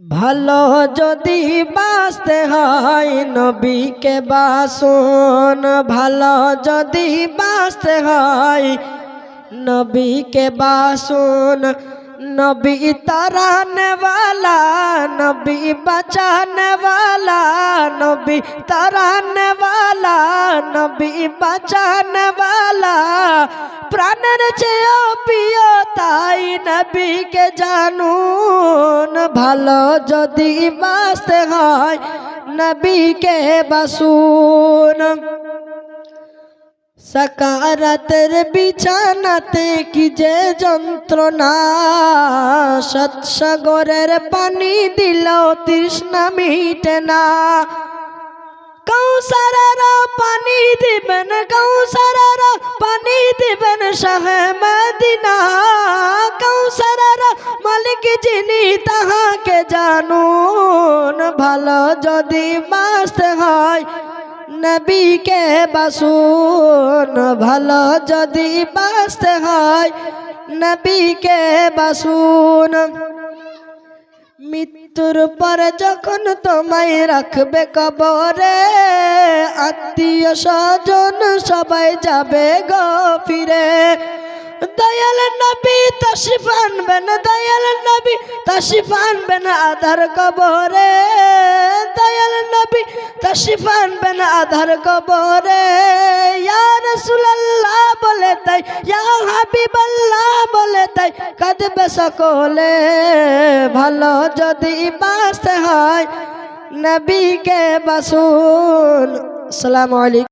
ভালো যদি বাঁচতে হয় নবীকে বাসুন, ভালো যদি বাঁচতে হয় নবীকে বাসুন। নবী তারানওয়ালা নবী বাঁচানওয়ালা নবী তারানওয়ালা নবী বাঁচানওয়ালা প্রাণের চেয়েও প্রিয়, তাই নবীকে জানুন। ভালো যদি বাঁচতে হয়, নবীকে বাসুন। সকারাতের বিছানাতে কি যে যন্ত্রণা, সৎসাগরের পানি দিল তৃষ্ণা মিটে না। কৌসারের পানি দিবেন কৌসারের পানি দিবেন শাহে মদিনা। কৌসারের মালিক যিনি তাহাকে জানুন, ভালো যদি বাঁচতে হয় নবীকে বাসুন, ভালো যদি বাঁচতে হয় নবীকে বাসুন। মৃত্যুর পর যখন তোমায় রাখবে কবরে আত্মীয় স্বজন সবাই যাবে গো ফিরে। দয়াল নবী তশরিফ আনবেন, দয়াল নবী তশরিফ আনবেন আধার কবরে। দয়াল নবী তশরিফ আনবেন আধার কবরে। ইয়া রাসূলুল্লাহ বলে তাই ইয়া হাবিবাল্লাহ বলে তাই কাঁদবে সকলে। ভালো যদি বাঁচতে হয়, নবীকে বাসুন। আসসালামু আলাইকুম।